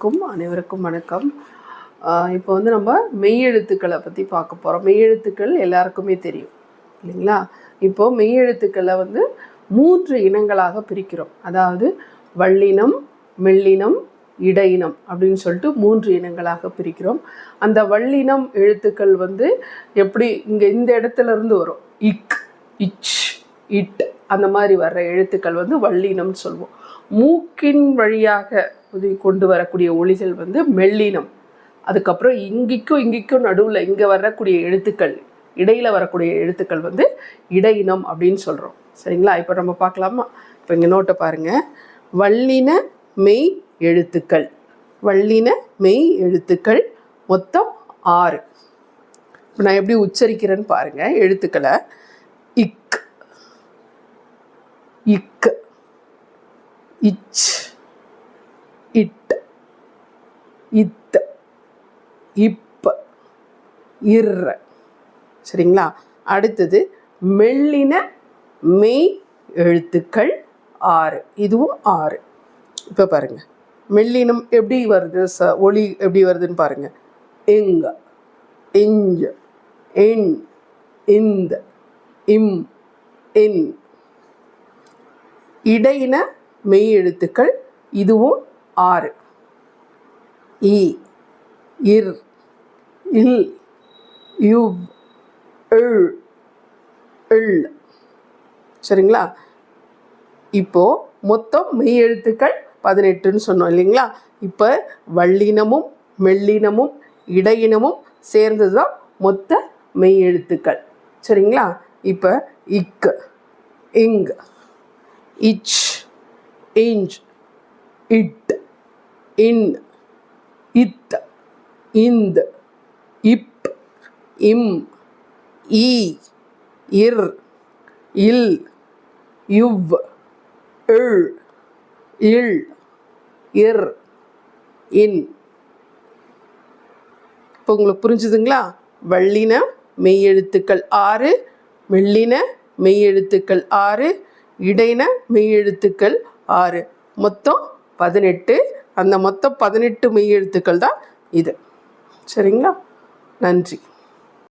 க்கும் அனைவருக்கும் வணக்கம். ஆஹ் இப்போ வந்து நம்ம மெய்யெழுத்துக்களை பற்றி பார்க்க போகிறோம் மெய்யெழுத்துக்கள் எல்லாருக்குமே தெரியும் இல்லைங்களா? இப்போ மெய்யெழுத்துக்களை வந்து மூன்று இனங்களாக பிரிக்கிறோம். அதாவது வள்ளினம் மெல்லினம் இடையினம் அப்படின்னு சொல்லிட்டு மூன்று இனங்களாக பிரிக்கிறோம். அந்த வள்ளினம் எழுத்துக்கள் வந்து எப்படி இங்கே இந்த இடத்துல இருந்து வரும்? இக் இச் இட் அந்த மாதிரி வர்ற எழுத்துக்கள் வந்து வள்ளினம்னு சொல்லுவோம். மூக்கின் வழியாக புதி கொண்டு வரக்கூடிய ஒளிகள் வந்து மெல்லினம். அதுக்கப்புறம் இங்கிக்கும் இங்கிக்கும் நடுவில் இங்கே வரக்கூடிய எழுத்துக்கள் இடையில் வரக்கூடிய எழுத்துக்கள் வந்து இடையினம் அப்படின்னு சொல்கிறோம் சரிங்களா? இப்போ நம்ம பார்க்கலாமா? இப்போ இங்கே நோட்டை பாருங்கள் வல்லின மெய் எழுத்துக்கள். வல்லின மெய் எழுத்துக்கள் மொத்தம் ஆறு. இப்போ நான் எப்படி உச்சரிக்கிறேன்னு பாருங்கள் எழுத்துக்களை. இக். இக். இச். இட் இத் இப் இர். சரிங்களா? அடுத்தது மெல்லின மெய் எழுத்துக்கள் ஆறு. இதுவும் ஆறு. இப்போ பாருங்க. மெல்லினம் எப்படி வருது? ச ஒளி எப்படி வருதுன்னு பாருங்க. எங்க இஞ்ச இன் இந்த இம் இன் இடையின மெய் எழுத்துக்கள் இதுவும் ஆறு. இ இர் இல் யுவ் இல் இல் சரிங்களா? இப்போ மொத்தம் மெய் எழுத்துக்கள் பதினெட்டுன்னு சொன்னோம் இல்லைங்களா? இப்போ வள்ளினமும் மெல்லினமும் இடையினமும் சேர்ந்தது தான் மொத்த மெய் எழுத்துக்கள் சரிங்களா? இப்போ இக் இங் இச் இஞ்ச் இட். இன் இத் இந்த் இப் இம் ஈ இர் இல் யுவ் இள் இல் இர் இன். இப்போ உங்களுக்கு புரிஞ்சுதுங்களா? வள்ளின மெய்யெழுத்துக்கள் ஆறு மெல்லின மெய்யெழுத்துக்கள் ஆறு இடைன மெய்யெழுத்துக்கள் ஆறு. மொத்தம் பதினெட்டு அந்த மொத்தம் பதினெட்டு மெய் எழுத்துக்கள் தான் இது. சரிங்களா? நன்றி.